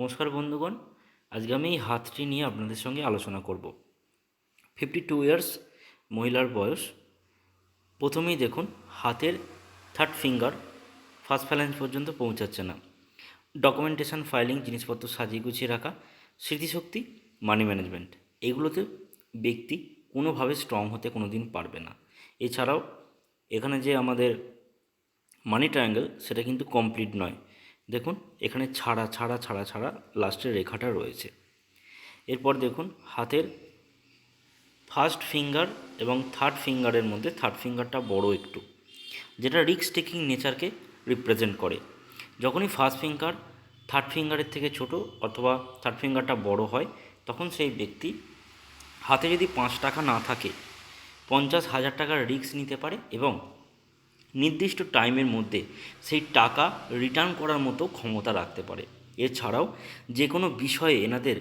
নমস্কার বন্ধুগণ, আজকে আমি এই হাতটি নিয়ে আপনাদের সঙ্গে আলোচনা করব। ফিফটি টু ইয়ার্স মহিলার বয়স। প্রথমেই দেখুন, হাতের থার্ড ফিঙ্গার ফার্স্ট ফ্যালেন্স পর্যন্ত পৌঁছাচ্ছে না। ডকুমেন্টেশন ফাইলিং জিনিসপত্র সাজিয়ে গুছিয়ে রাখা, স্মৃতিশক্তি মানি ম্যানেজমেন্ট এগুলোতে ব্যক্তি কোনোভাবে স্ট্রং হতে কোনো দিন পারবে না। এছাড়াও, এখানে যে আমাদের মানি ট্রায়াঙ্গেল সেটা কিন্তু কমপ্লিট নয়। দেখুন, এখানে ছাড়া ছাড়া ছাড়া ছাড়া লাস্টের রেখাটা রয়েছে। এরপর দেখুন, হাতের ফার্স্ট ফিঙ্গার এবং থার্ড ফিঙ্গারের মধ্যে থার্ড ফিঙ্গারটা বড় একটু, যেটা রিক্স টেকিং নেচারকে রিপ্রেজেন্ট করে। যখনই ফার্স্ট ফিঙ্গার থার্ড ফিঙ্গারের থেকে ছোট অথবা থার্ড ফিঙ্গারটা বড় হয়, তখন সেই ব্যক্তি হাতে যদি পাঁচ টাকা না থাকে, পঞ্চাশ হাজার টাকার রিস্ক নিতে পারে এবং নির্দিষ্ট টাইমের মধ্যে সেই টাকা রিটার্ন করার মতো ক্ষমতা রাখতে পারে। এছাড়াও যে কোনো বিষয়ে এনাদের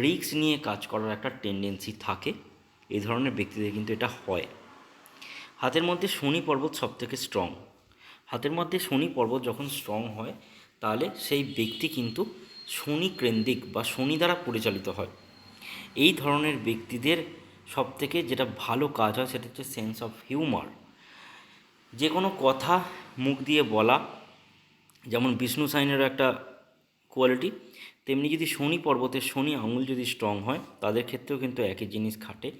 রিস্ক নিয়ে কাজ করার একটা টেন্ডেন্সি থাকে। এই ধরনের ব্যক্তিদের কিন্তু এটা হয়। হাতের মধ্যে শনি পর্বত সবথেকে স্ট্রং হাতের মধ্যে শনি পর্বত যখন স্ট্রং হয়, তাহলে সেই ব্যক্তি কিন্তু শনি কেন্দ্রিক বা শনি দ্বারা পরিচালিত হয়। এই ধরনের ব্যক্তিদের সবথেকে যেটা ভালো কাজ হয়, সেটা হচ্ছে সেন্স অফ হিউমার যে কোনো কথা মুখ দিয়ে বলা, যেমন বিষ্ণু সাইনেরও একটা কোয়ালিটি তেমনি যদি শনি পর্বতের শনি আঙুল যদি স্ট্রং হয়, তাদের ক্ষেত্রেও কিন্তু একই জিনিস খাটে।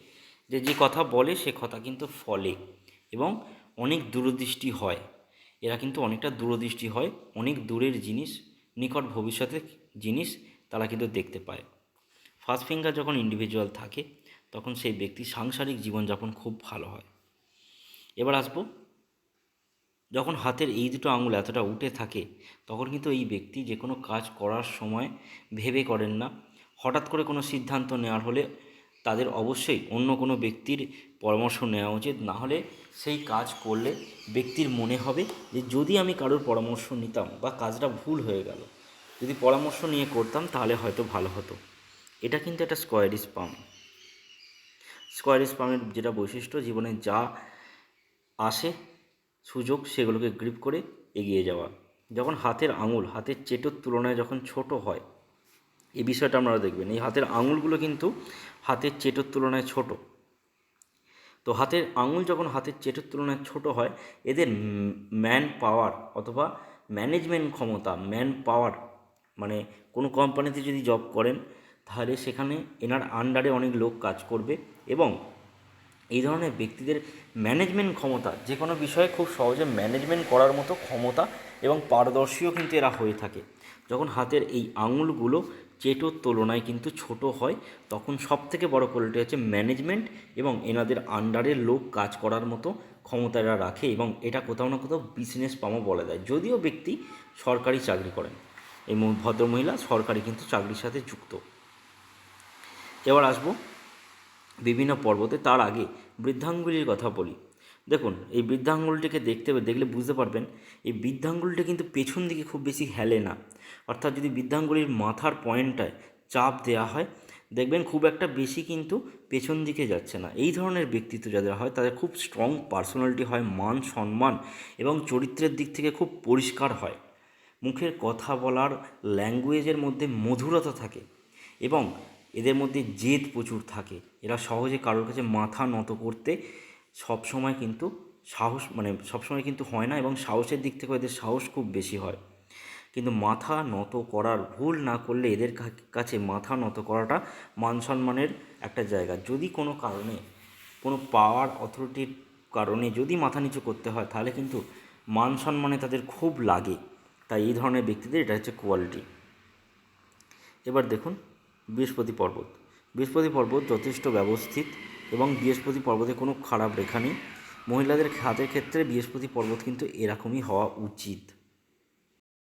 যে যে কথা বলে, সে কথা কিন্তু ফলে এবং অনেক দূরদৃষ্টি হয়। এরা কিন্তু অনেকটা দূরদৃষ্টি হয়, অনেক দূরের জিনিস, নিকট ভবিষ্যতের জিনিস তারা কিন্তু দেখতে পায়। ফার্স্ট ফিঙ্গার যখন ইন্ডিভিজুয়াল থাকে, তখন সেই ব্যক্তি সাংসারিক জীবনযাপন খুব ভালো হয়। এবার আসব যখন হাতের এই দুটো আঙুল এতটা উঠে থাকে, তখন কিন্তু এই ব্যক্তি যে কোনো কাজ করার সময় ভেবে করেন না। হঠাৎ করে কোনো সিদ্ধান্ত নেওয়ার হলে তাদের অবশ্যই অন্য কোনো ব্যক্তির পরামর্শ নেওয়া উচিত। না হলে সেই কাজ করলে ব্যক্তির মনে হবে যে, যদি আমি কারোর পরামর্শ নিতাম বা কাজটা ভুল হয়ে গেল, যদি পরামর্শ নিয়ে করতাম তাহলে হয়তো ভালো হতো। এটা কিন্তু একটা স্কোয়ার স্পাম। স্কোয়ার স্পামের যেটা বৈশিষ্ট্য, জীবনে যা আসে সুযোগ সেগুলোকে গ্রিপ করে এগিয়ে যাওয়া। যখন হাতের আঙুল, হাতের চেটোর তুলনায় যখন ছোট হয় এই বিষয়টা আপনারা দেখবেন। এই হাতের আঙুলগুলো কিন্তু হাতের চেটোর তুলনায় ছোট। তো হাতের আঙুল যখন হাতের চেটোর তুলনায় ছোট হয়, এদের ম্যান পাওয়ার অথবা ম্যানেজমেন্ট ক্ষমতা ম্যান পাওয়ার মানে কোনো কোম্পানিতে যদি জব করেন, তাহলে সেখানে এনার আন্ডারে অনেক লোক কাজ করবে এবং এই ধরনের ব্যক্তিদের ম্যানেজমেন্ট ক্ষমতা যে কোনো বিষয়ে খুব সহজে ম্যানেজমেন্ট করার মতো ক্ষমতা এবং পারদর্শীও কিন্তু এরা হয়ে থাকে। যখন হাতের এই আঙুলগুলো চেটোর তুলনায় কিন্তু ছোট হয়, তখন সব থেকে বড় কোয়ালিটি হচ্ছে ম্যানেজমেন্ট এবং এনাদের আন্ডারে লোক কাজ করার মতো ক্ষমতা এরা রাখে এবং এটা কোথাও না কোথাও বিজনেস পামও বলা যায় যদিও ব্যক্তি সরকারি চাকরি করেন, এই ভদ্রমহিলা সরকারি কিন্তু চাকরির সাথে যুক্ত। এবার আসব বিভিন্ন পর্বতে তার আগে বৃদ্ধাঙ্গুলির কথা বলি। দেখুন, এই বৃদ্ধাঙ্গুলটিকে দেখতে দেখলে বুঝতে পারবেন, এই বৃদ্ধাঙ্গুলটি কিন্তু পেছন দিকে খুব বেশি হেলে না। অর্থাৎ যদি বৃদ্ধাঙ্গুলির মাথার পয়েন্টটায় চাপ দেওয়া হয়, দেখবেন খুব একটা বেশি কিন্তু পেছন দিকে যাচ্ছে না। এই ধরনের ব্যক্তিত্ব যাদের হয়, তাদের খুব স্ট্রং পার্সোনালিটি হয়, মান সম্মান এবং চরিত্রের দিক থেকে খুব পরিষ্কার হয়। মুখের কথা বলার ল্যাঙ্গুয়েজের মধ্যে মধুরতা থাকে এবং এদের মধ্যে জেদ প্রচুর থাকে। এরা সহজে কারোর কাছে মাথা নত করতে সবসময় কিন্তু সাহস মানে সবসময় কিন্তু হয় না এবং সাহসের দিক থেকে এদের সাহস খুব বেশি হয়। কিন্তু মাথা নত করার ভুল না করলে এদের কাছে মাথা নত করাটা মান সম্মানের একটা জায়গা। যদি কোনো কারণে, কোনো পাওয়ার অথরিটির কারণে যদি মাথা নিচু করতে হয়, তাহলে কিন্তু মান সম্মানে তাদের খুব লাগে। তাই এই ধরনের ব্যক্তিদের এটা হচ্ছে কোয়ালিটি এবার দেখুন বৃহস্পতি পর্বত। বৃহস্পতি পর্বত যথেষ্ট ব্যবস্থিত এবং বৃহস্পতি পর্বতে কোনো খারাপ রেখা নেই। মহিলাদের হাতের ক্ষেত্রে বৃহস্পতি পর্বত কিন্তু এরকমই হওয়া উচিত।